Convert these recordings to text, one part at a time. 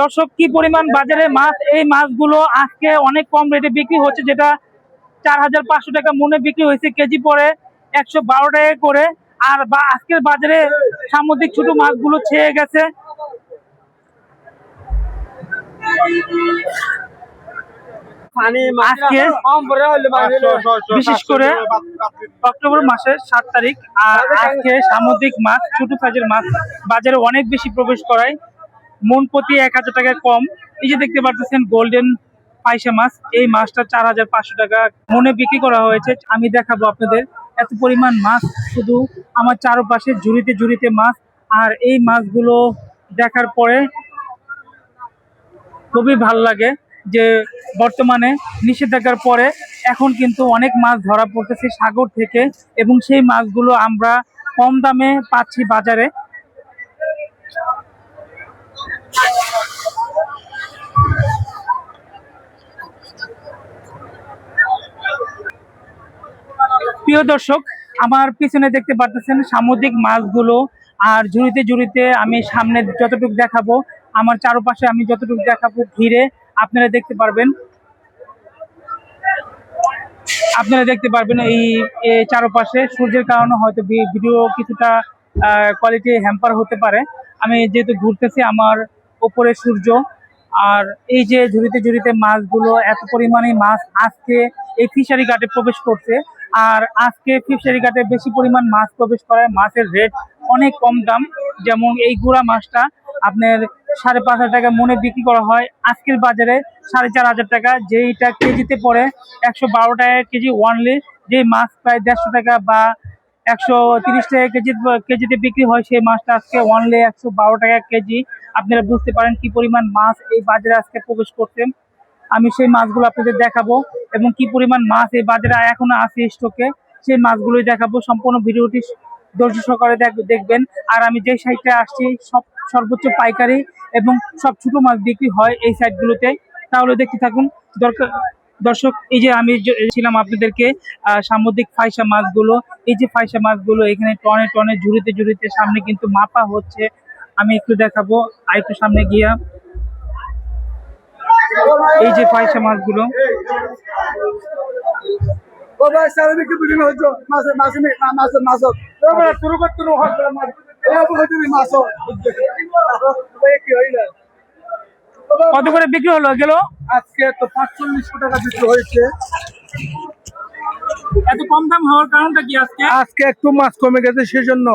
দর্শক কি পরিমাণ বাজারে মাছ? এই মাছগুলো আজকে অনেক কম রেটে বিক্রি হচ্ছে যেটা চার হাজার পাঁচশো টাকা মনে বিক্রি হয়েছে কেজি পরে একশো বারো টাকা করে। আর বা আজকের বাজারে সামুদ্রিক ছোট মাছগুলো ছেয়ে গেছে। আজকে বিশেষ করে অক্টোবর মাসের সাত তারিখ। আর আজকে সামুদ্রিক মাছ ছোট সাইজের মাছ বাজারে অনেক বেশি প্রবেশ করায়। মন প্রতি এক হাজার টাকা কম। এই যে দেখতে পাচ্ছেন গোল্ডেন পাইসা মাছ, এই মাছটা চার হাজার পাঁচশো টাকা মনে বিক্রি করা হয়েছে। আমি দেখাবো আপনাদের। এত পরিমাণ মাছ, শুধু আমার চারপাশে ঝুড়িতে ঝুড়িতে মাছ। আর এই মাছগুলো দেখার পরে খুবই ভালো লাগে যে বর্তমানে নিষেধাজ্ঞার পরে এখন কিন্তু অনেক মাছ ধরা পড়তেছে সাগর থেকে এবং সেই মাছগুলো আমরা কম দামে পাচ্ছি বাজারে। প্রিয় দর্শক, আমার পিছনে দেখতে পাচ্ছেন সামুদ্রিক মাছগুলো, আর ঝুড়িতে ঝুড়িতে আমি সামনে যতটুকু দেখাবো, আমার চারপাশে আমি যতটুকু দেখাবো ঘিরে আপনারা দেখতে পারবেন। আপনারা দেখতে পারবেন এই চারপাশে সূর্যের কারণে হয়তো ভিডিও কিছুটা কোয়ালিটি হ্যাম্পার হতে পারে। আমি যেহেতু ঘুরতেছি, আমার ওপরে সূর্য। আর এই যে ঝুড়িতে ঝুড়িতে মাছগুলো, এত পরিমাণে মাছ আজকে এই ফিশারি ঘাটে প্রবেশ করছে। আর আজকে ফিশারি ঘাটে বেশি পরিমাণ মাছ প্রবেশ করায়, মাছের রেট অনেক কম দাম। যেমন এই গুড়া মাছটা আপনার সাড়ে পাঁচ হাজার টাকা মনে বিক্রি করা হয়। আজকের বাজারে সাড়ে চার হাজার টাকা, যেইটা কেজিতে পড়ে একশো বারো টাকা কেজি ওয়ানলি যে মাছ প্রায় দেড়শো টাকা বা একশো তিরিশ টাকা কেজি, কেজিতে বিক্রি হয় সেই মাছটা আজকে ওয়ানলি একশো বারো টাকা কেজি। আপনারা বুঝতে পারেন কি পরিমাণ মাছ এই বাজারে আজকে প্রবেশ করছে। আমি সেই মাছগুলো আপনাদের দেখাবো এবং কি পরিমাণ মাছ এই বাজারে এখনও আছে স্টকে সেই মাছগুলোই দেখাবো। সম্পূর্ণ ভিডিওটি ধৈর্য সহকারে দেখ- দেখবেন। আর আমি যে সাইডে আসছি, সব, সর্বোচ্চ পাইকারি এবং সব ছোট মাছ বিক্রি হয় এই সাইডগুলোতে তাহলে দেখতে থাকুন, দরকার দর্শক এই যে আমি ছিলাম আপনাদেরকে আহ, সামুদ্রিক ফাইসা মাছগুলো এই যে ফাইসা মাছগুলো এখানে টনে টনে ঝুড়িতে ঝুড়িতে সামনে কিন্তু মাপা হচ্ছে। আমি একটু দেখাবো আর একটু সামনে গিয়া। এই যে ফাইসা মাছগুলো। শুরু করতে কত করে বিক্রি হলো গেল আজকে তো পাঁচচল্লিশশো টাকা বিক্রি হয়েছে। এত কম দাম হওয়ার কারণটা কি আজকে? আজকে একটু মাছ কমে গেছে সেজন্য।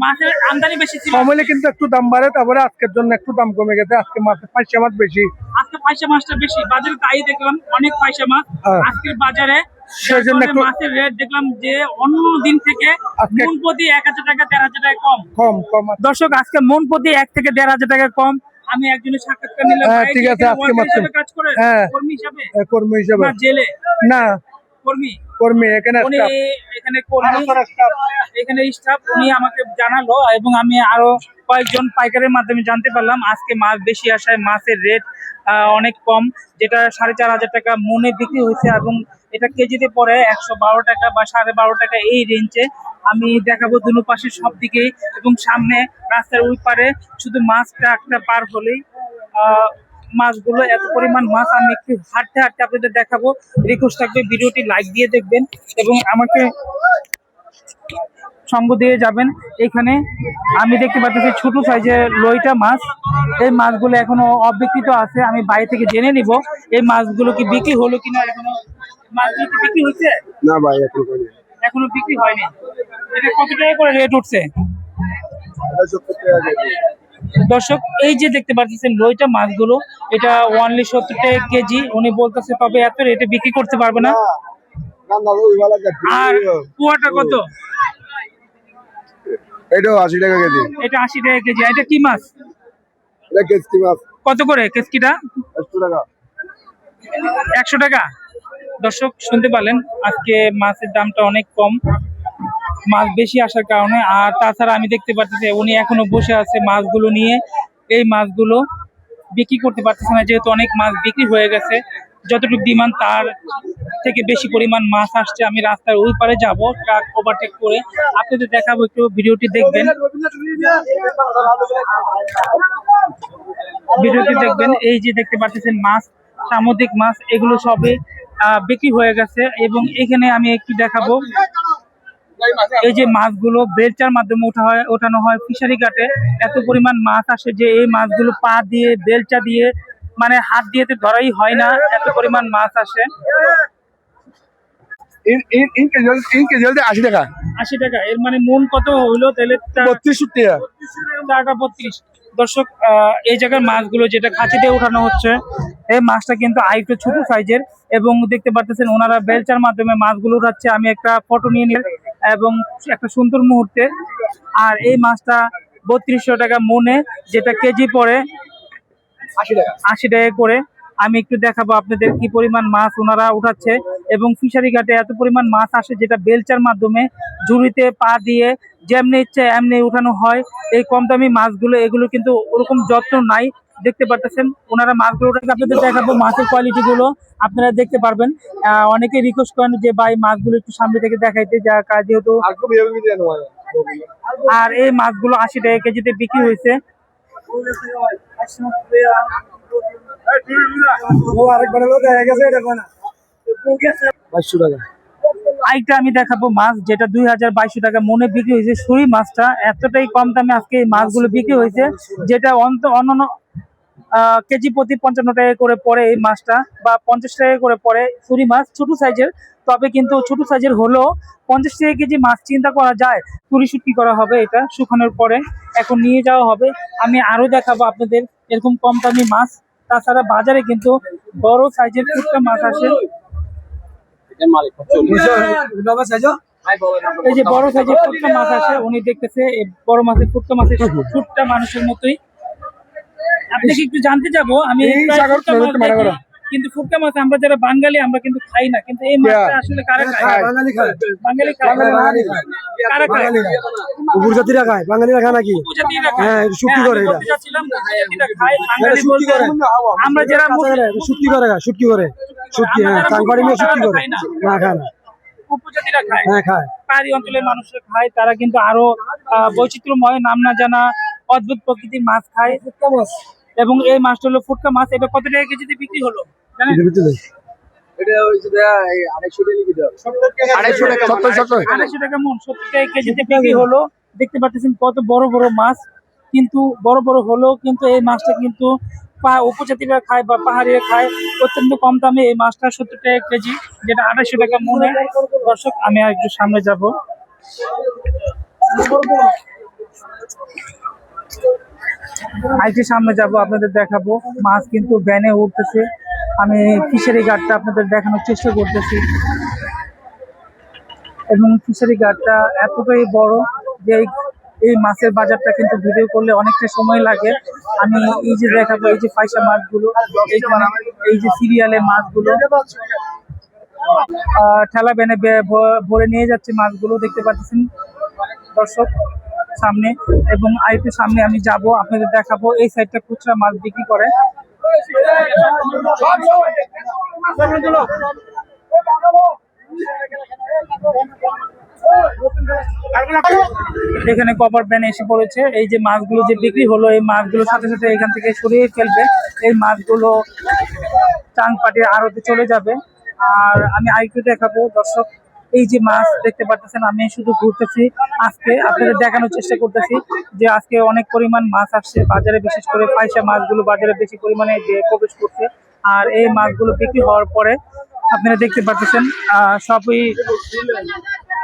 মাছের আমদানি বেশি ছিল। কমলে কিন্তু একটু দাম বাড়ে তারপরে আজকের জন্য একটু দাম কমে গেছে। আজকে মাছের পাঁচশো মাছ বেশি। আজকে পয়সা মাছটা বেশি। বাজারে তাই দেখলাম অনেক পয়সা মাছ। হ্যাঁ। আজকের বাজারে সেজন্য তারপরে একটু- মাছের রেট দেখলাম যে অন্য দিন থেকে মন প্রতি এক হাজার টাকা দেড় হাজার টাকা কম। কম কম। দর্শক আজকে মন প্রতি এক থেকে দেড় হাজার টাকা কম। আমি একজনের সাক্ষাৎকার নিলাম হ্যাঁ, ঠিক আছে, আজকে মাত্র- কাজ করে হ্যাঁ। কর্মী হিসাবে? কর্মী হিসেবে। না জেলে। না। কর্মী। কর্মী এখানে উনি এখানে কর্মী। এখানে স্টাফ উনি আমাকে জানালো এবং আমি আরও কয়েকজন পাইকারের মাধ্যমে জানতে পারলাম আজকে মাছ বেশি আসায় মাছের রেট অনেক কম যেটা সাড়ে চার হাজার টাকা মনে বিক্রি হয়েছে এবং এটা কেজিতে পরে একশো বারো টাকা বা সাড়ে বারো টাকা এই রেঞ্জে আমি দেখাবো দুনো পাশে সব দিকেই এবং সামনে রাস্তার ওই পারে শুধু মাছটা একটা পার হলেই মাছগুলো এত পরিমাণ মাছ, আমি একটু হাঁটতে হাঁটতে আপনাদের দেখাবো। রিকোয়েস্ট থাকবে ভিডিওটি লাইক দিয়ে দেখবেন এবং আমাকে সঙ্গ দিয়ে যাবেন। এখানে আমি দেখতে পাচ্ছি ছোট সাইজের লইটা মাছ। এই মাছগুলো এখনও অবিকৃত আছে, আমি বাইরে থেকে জেনে নিব। এই মাছগুলো কি বিক্রি হলো কিনা এখনও বিক্রি না ভাই এখন করি এখনও বিক্রি হয়নি। এটা কত টাকা করে রেট উঠছে? দর্শক এই যে দেখতে পাচ্ছেন লইটা মাছগুলো এটা ওয়ানলি সত্তর টাকা কেজি। উনি বলতেছে তবে এত রেটে বিক্রি করতে পারবে না। আর কুয়াটা কত? এটাও আশি টাকা কেজি। এটা আশি টাকা কেজি। এটা কি মাছ? এটা কেজি মাছ। কত করে কেসকিটা? একশো টাকা। একশো টাকা? দর্শক শুনতে পারলেন আজকে মাছের দামটা অনেক কম। মাছ বেশি আসার কারণে আর তাছাড়া আমি দেখতে পাচ্ছি উনি এখনও বসে আছে মাছগুলো নিয়ে। এই মাছগুলো বিক্রি করতে পারতেছে না যেহেতু অনেক মাছ বিক্রি হয়ে গেছে। যতটুকু ডিমান্ড তার থেকে বেশি পরিমাণ মাছ আসছে। আমি রাস্তার ওই পারে যাব ট্রাক ওভারটেক করে। আপনাদের দেখাবো একটু ভিডিওটি দেখবেন। ভিডিওটি দেখবেন এই যে দেখতে পাচ্ছেন মাছ সামুদ্রিক মাছ এগুলো আহ, বিক্রি হয়ে গেছে এবং এখানে আমি একটু দেখাবো। এই যে মাছগুলো বেলচার মাধ্যমে ওঠা হয় ওঠানো হয় ফিশারি ঘাটে। এত পরিমাণ মাছ আসে যে এই মাছগুলো পা দিয়ে বেলচা দিয়ে মানে হাত দিয়ে তো ধরাই হয় না এত পরিমাণ মাছ আসে। আশি টাকা। আশি টাকা এর মানে মন কত হইল তাহলে? তা- বত্রিশ টাকা চারটা বত্রিশ। দর্শক আহ, এই জায়গার মাছগুলো যেটা খাঁচিতে উঠানো হচ্ছে এই মাছটা কিন্তু আরেকটু ছোট সাইজের এবং দেখতে পাচ্ছেন ওনারা বেলচার মাধ্যমে মাছগুলো উঠাচ্ছে। আমি একটা ফটো নিয়ে নিলাম এবং একটা সুন্দর মুহূর্তে। আর এই মাছটা বত্রিশশো টাকা মনে যেটা কেজি পড়ে আশি টাকা। আশি টাকা করে। আমি একটু দেখাবো আপনাদের কি পরিমাণ মাছ ওনারা উঠাচ্ছে এবং ফিশারি ঘাটে এত পরিমাণ মাছ আসে যেটা বেলচার মাধ্যমে ঝুড়িতে পা দিয়ে যেমনি ইচ্ছে এমনি উঠানো হয়। এই কম দামি মাছগুলো এগুলো কিন্তু ওরকম যত্ন নাই। দেখতে পারতেছেন ওনারা মাছগুলো আপনাদের দেখাবো মাছের কোয়ালিটি গুলো আপনারা দেখতে পারবেন। আহ, অনেকে রিকোয়েস্ট করেন যে ভাই মাছগুলো একটু সামনে থেকে দেখাইতে যা কাজ যেহেতু আর এই মাছগুলো আশি টাকা কেজিতে বিক্রি হয়েছে। আরেকবার দেখা গেছে এটা আরেকটা আমি দেখাবো মাছ, যেটা দুই হাজার বাইশশো টাকা মনে বিক্রি হয়েছে। সুরি মাছটা এতটাই কম দামে আজকে এই মাছগুলো বিক্রি হয়েছে, যেটা অন্যান্য কেজি প্রতি পঞ্চান্ন টাকা করে পড়ে এই মাছটা, বা পঞ্চাশ টাকা করে পড়ে সুরি মাছ, ছোট সাইজের। তবে কিন্তু ছোট সাইজের হলেও পঞ্চাশ টাকা কেজি মাছ চিন্তা করা যায়। তুরি শুটকি করা হবে এটা শুকানোর পরে, এখন নিয়ে যাওয়া হবে। আমি আরও দেখাবো আপনাদের এরকম কম দামি মাছ। তাছাড়া বাজারে কিন্তু বড় সাইজের ফুটকা মাছ আসে বাবা সাইজো। এই যে বড় সাইজের ফুটকা মাছ আছে উনি দেখতেছে এই বড় মাছের ফুটকা মাছের ফুটটা মানুষের মতোই। আপনাকে একটু জানতে যাব আমি। কিন্তু ফুটকা মাছ আমরা যারা বাঙালি আমরা কিন্তু খাই না। কিন্তু এই মাছটা আসলে কারা খায়? বাঙালি খায়। বাঙালি খায়। কারা খায়? উপজাতিরা খায় বাঙালিরা খায় নাকি? হ্যাঁ, হ্যাঁ, করে আমরা যারা শুটকি করে শুটকি করে। শুটকি হ্যাঁ যারা টাঙ্গারি শুটকি তারা করে। না। না খায় না। উপজাতিরা খায়। হ্যাঁ খায়। পাহাড়ি অঞ্চলের মানুষরা খায় তারা কিন্তু আরও বৈচিত্র্যময় নাম না জানা অদ্ভুত প্রকৃতির মাছ খায়। এবং এই মাছটা হলো ফুটকা মাছ। এটা কত টাকা কেজিতে বিক্রি হলো? জানেন? মন। হলো। দেখতে পাচ্ছেন কত বড় বড় মাছ। কিন্তু বড় বড় হলেও কিন্তু এই মাছটা কিন্তু উপজাতিরা খায় বা পাহাড়িরা খায়, অত্যন্ত কম দামে এই মাছটা সত্তর টাকা কেজি, যেটা আড়াইশো টাকা মনে। দর্শক, আমি আর একটু সামনে যাব। আরেকটু সামনে যাব, আপনাদের দেখাবো। মাছ কিন্তু ভ্যানে উঠতেছে। আমি ফিশারি ঘাটটা আপনাদের দেখানোর চেষ্টা করতেছি। এবং ফিশারি ঘাটটা এতটাই বড় যে এই- মাছের বাজারটা কিন্তু ভিডিও করলে অনেকটা সময় লাগে। আমি এই যে দেখাবো, এই যে ফাইসা মাছগুলো এই যে সিরিয়ালে মাছগুলো। ঠেলা বেনে ভরে নিয়ে যাচ্ছে মাছগুলো, দেখতে পাচ্ছেন দর্শক সামনে। এবং আরেকটু সামনে আমি যাব, আপনাদের দেখাবো, এই সাইডটা খুচরা মাছ বিক্রি করে। এখানে কভার ব্যান এসে পড়েছে। এই যে মাছগুলো যে বিক্রি হলো, এই মাছগুলো সাথে সাথে এখান থেকে সরিয়ে ফেলবে। এই মাছগুলো চাং পাটির আড়তে চলে যাবে। আর আমি আরেকটু দেখাবো, দর্শক, এই যে মাছ দেখতে পাচ্ছেন, আমি শুধু ঘুরতেছি আজকে। আপনাদের দেখানোর চেষ্টা করতেছি যে আজকে অনেক পরিমাণ মাছ আসছে। বাজারে বিশেষ করে পয়সা মাছগুলো বাজারে বেশি পরিমাণে প্রবেশ করছে। আর এই মাছগুলো বিক্রি হওয়ার পরে আপনারা দেখতে পাচ্ছেন সবই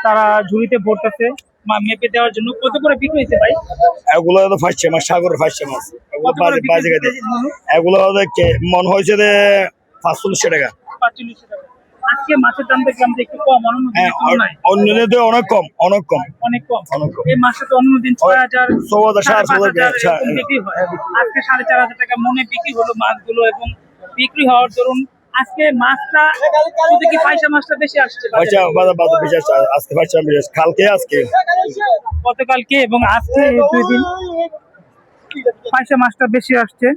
তারা ঝুড়িতে ভরতেছে। মা- মেপে দেওয়ার জন্য। কত করে বিক্রি হয়েছে ভাই? এগুলো তো ফাঁসছে মাছ সাগরের ফাঁসছে মাছ এগুলো মন হয়েছে যে পাঁচচল্লিশশো টাকা। পাঁচচল্লিশশো টাকা। আজকে মাছের দাম দেখলাম যে একটু কম হ্যাঁ দিনে অনেক কম অনেক কম। অনেক কম। অনেক কম। এই মাসে তো অন্য দিন ছয় হাজার সাড়ে বিক্রি হয়। আজকে সাড়ে চার হাজার টাকা মনে বিক্রি হলো মাছগুলো এবং বিক্রি হওয়ার ধরুন আজকে মাছটা শুধু কি পয়সা মাছটা বেশি আসছে? পয়সা বাজার বাজার বেশি আসছে। আজকে পয়সা বেশি কালকে আজকে? গতকালকে এবং আজকে দুই দিন পয়সা মাছটা বেশি আসছে।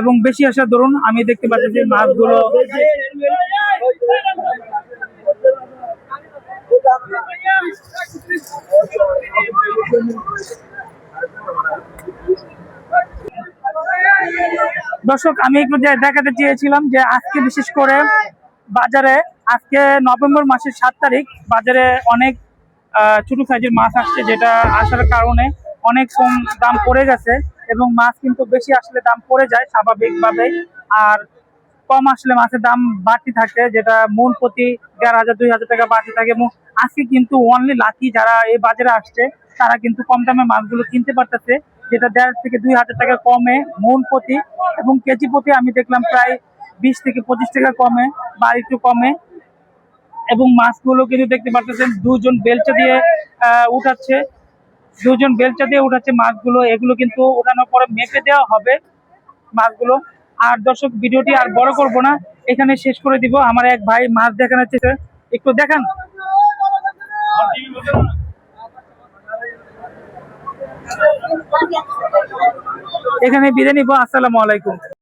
এবং বেশি আসার ধরুন আমি দেখতে পাচ্ছি যে মাছগুলো দর্শক, আমি একটু যে দেখাতে চেয়েছিলাম যে আজকে বিশেষ করে বাজারে, আজকে নভেম্বর মাসের সাত তারিখ, বাজারে অনেক ছোট সাইজের মাছ আসছে, যেটা আসার কারণে অনেক কম দাম পড়ে গেছে এবং মাছ কিন্তু বেশি আসলে দাম পড়ে যায় স্বাভাবিকভাবে আর কম আসলে মাছের দাম বাড়তি থাকে, যেটা মূল প্রতি দেড় হাজার, দুই হাজার টাকা বাড়তি থাকে এবং আজকে কিন্তু অনলি লাকি যারা এই বাজারে আসছে, তারা কিন্তু কম দামে মাছগুলো কিনতে পারতেছে। যেটা দেড় থেকে দুই হাজার টাকা কমে মূল প্রতি এবং কেজি প্রতি আমি দেখলাম প্রায় বিশ থেকে পঁচিশ টাকা কমে, বা একটু কমে। এবং মাছগুলো কিন্তু দেখতে পারতেছেন, দুজন বেলচা দিয়ে উঠাচ্ছে। দুজন বেলচা দিয়ে উঠাচ্ছে মাছগুলো। এগুলো কিন্তু ওঠানোর পরে মেপে দেওয়া হবে মাছগুলো। আর দর্শক, ভিডিওটি আর বড় করব না। এখানে শেষ করে দিব। আমার এক ভাই মাছ দেখানোর চেষ্টা একটু দেখান। এখানে বিদায় নিব আসসালামু আলাইকুম।